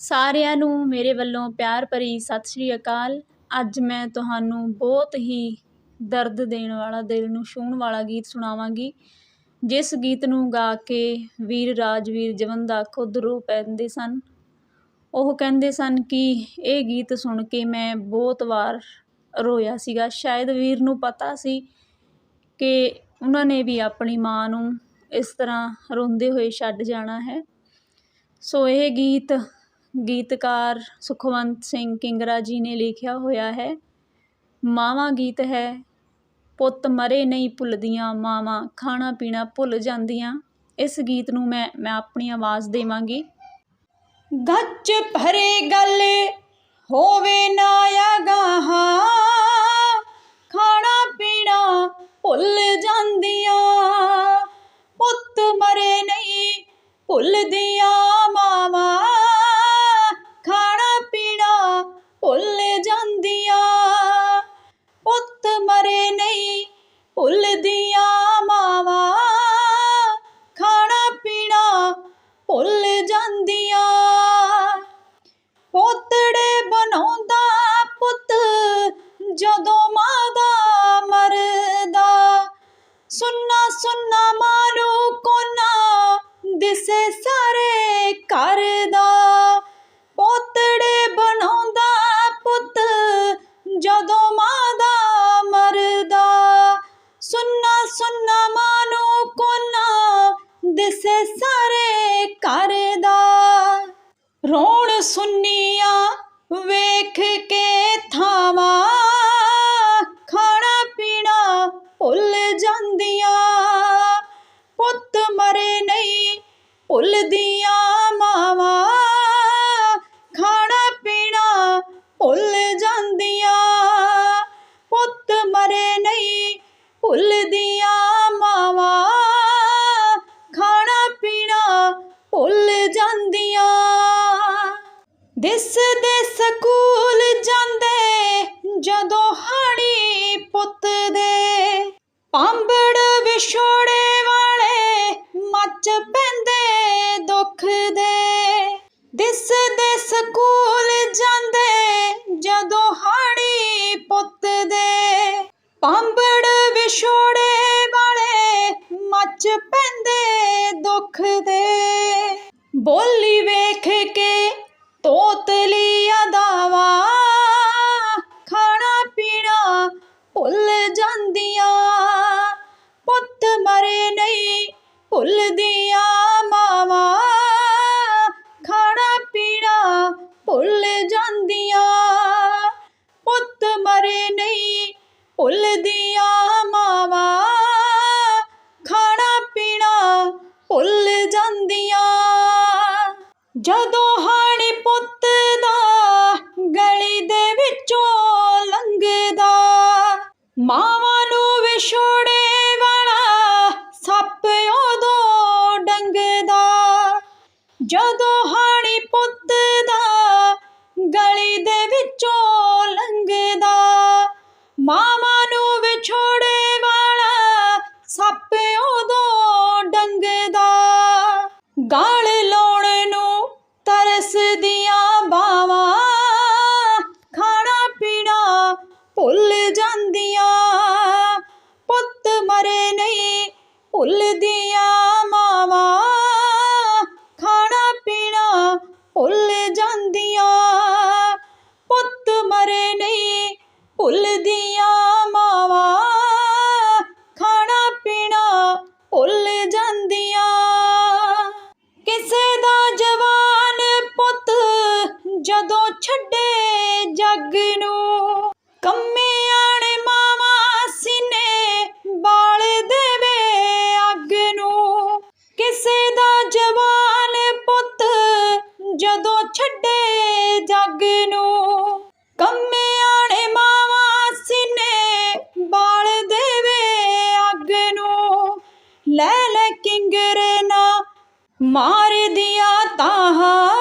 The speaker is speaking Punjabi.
ਸਾਰਿਆਂ ਨੂੰ ਮੇਰੇ ਵੱਲੋਂ ਪਿਆਰ ਭਰੀ ਸਤਿ ਸ਼੍ਰੀ ਅਕਾਲ। ਅੱਜ ਮੈਂ ਤੁਹਾਨੂੰ ਬਹੁਤ ਹੀ ਦਰਦ ਦੇਣ ਵਾਲਾ, ਦਿਲ ਨੂੰ ਛੂਹਣ ਵਾਲਾ ਗੀਤ ਸੁਣਾਵਾਂਗੀ, ਜਿਸ ਗੀਤ ਨੂੰ ਗਾ ਕੇ ਵੀਰ ਰਾਜਵੀਰ ਜਵਨ ਦਾ ਖੁਦ ਰੋ ਪੈਂਦੇ ਸਨ। ਉਹ ਕਹਿੰਦੇ ਸਨ ਕਿ ਇਹ ਗੀਤ ਸੁਣ ਕੇ ਮੈਂ ਬਹੁਤ ਵਾਰ ਰੋਇਆ ਸੀਗਾ। ਸ਼ਾਇਦ ਵੀਰ ਨੂੰ ਪਤਾ ਸੀ ਕਿ ਉਹਨਾਂ ਨੇ ਵੀ ਆਪਣੀ ਮਾਂ ਨੂੰ ਇਸ ਤਰ੍ਹਾਂ ਰੋਂਦੇ ਹੋਏ ਛੱਡ ਜਾਣਾ ਹੈ। ਸੋ ਇਹ ਗੀਤ ਗੀਤਕਾਰ ਸੁਖਵੰਤ ਸਿੰਘ ਕਿੰਗਰਾ ਜੀ ਨੇ ਲਿਖਿਆ ਹੋਇਆ ਹੈ, ਮਾਵਾਂ ਗੀਤ ਹੈ, ਪੁੱਤ ਮਰੇ ਨਹੀਂ ਭੁੱਲਦੀਆਂ, ਮਾਵਾਂ ਖਾਣਾ ਪੀਣਾ ਭੁੱਲ ਜਾਂਦੀਆਂ। ਇਸ ਗੀਤ ਨੂੰ ਮੈਂ ਮੈਂ ਆਪਣੀ ਆਵਾਜ਼ ਦੇਵਾਂਗੀ। ਗੱਜ ਭਰੇ ਗੱਲ ਹੋਵੇ ਨਾ ਅਗਾਹਾਂ ਖਾਣਾ ਪੀਣਾ ਭੁੱਲ ਜਾਂਦੀਆਂ। ਪੁੱਤ ਮਰੇ ਨਹੀਂ ਭੁੱਲਦੀਆਂ, ਮਾਵਾਂ ਦਿਸੇ ਸਾਰੇ ਘਰ ਦਾ ਪੋਤੜੇ ਬਣਾਉਂਦਾ ਪੁੱਤ, ਜਦੋਂ ਮਾਂ ਦਾ ਮਰਦਾ। ਸੁੰਨਾ ਸੁੰਨਾ ਮਾਨੂੰ ਕੋਨਾ ਦਿਸੇ ਸਾਰੇ ਘਰ ਦਾ। ਰੋਣ ਸੁੰਨੀਆਂ ਵੇ ਭੁੱਲਦੀਆਂ ਮਾਵਾਂ, ਖਾਣਾ ਪੀਣਾ ਭੁੱਲ ਜਾਂਦੀਆਂ। ਪੁੱਤ ਮਰੇ ਨਹੀਂ ਭੁੱਲਦੀਆਂ ਮਾਵਾਂ, ਖਾਣਾ ਪੀਣਾ ਭੁੱਲ ਜਾਂਦੀਆਂ। ਦਿਸ ਦੇ ਸਕੂਲ ਜਾਂਦੇ ਜਦੋਂ ਹਾਣੀ ਪੁੱਤ ਦੇ। ਪਾਂਬੜ ਵਿਛੋੜੇ ਵਾਲੇ ਮੱਚ ਪਾਂਬੜ ਵਿਛੋੜੇ ਵਾਲੇ ਮੱਚ ਪੈਂਦੇ ਦੁੱਖ ਦੇ। ਬੋਲੀ ਵੇਖ ਕੇ ਤੋਤਲੀ ਅਦਾਵਾ ਖਾਣਾ ਪੀਣਾ ਭੁੱਲ ਜਾਂਦੀਆਂ। ਪੁੱਤ ਮਰੇ ਨਹੀਂ ਭੁੱਲਦੀਆਂ। ਭੁੱਲ ਭੁੱਲਦੀਆਂ ਮਾਵਾਂ, ਖਾਣਾ ਪੀਣਾ ਭੁੱਲ ਜਾਂਦੀਆਂ। ਜਦੋਂ ਹਾਣੀ ਪੁੱਤ ਦਾ ਗਲੀ ਦੇ ਵਿੱਚੋਂ ਲੰਘਦਾ, ਮਾਵਾਂ ਨੂੰ ਵਿਛੋੜੇ ਵਾਲਾ ਸੱਪ ਉਦੋਂ ਡੰਗਦਾ। ਜਦੋਂ ਹਾਣੀ ਪੁੱਤ ਦਾ ਗਲੀ ਦੇ ਵਿੱਚੋਂ ਗਾਲ ਲਾਉਣ ਨੂੰ ਤਰਸਦੀਆਂ ਬਾਵਾਂ, ਖਾਣਾ ਪੀਣਾ ਭੁੱਲ ਜਾਂਦੀਆਂ, ਪੁੱਤ ਮਰੇ ਨਹੀਂ ਭੁੱਲਦੀਆਂ ਮਾਵਾਂ, ਖਾਣਾ ਪੀਣਾ ਭੁੱਲ ਜਾਂਦੀਆਂ, ਪੁੱਤ ਮਰੇ ਨਹੀਂ ਭੁੱਲਦੀਆਂ ਮਾਵਾਂ। ਕੰਮੇ ਆਣੇ ਮਾਵਾਂ ਸੀਨੇ ਬਾਲ ਦੇਵੇ ਅੱਗ ਨੂੰ। ਲੈ ਲੈ ਕਿੰਗਰੇ ਨਾ ਮਾਰ ਦਿਆ ਤਾਹਾ।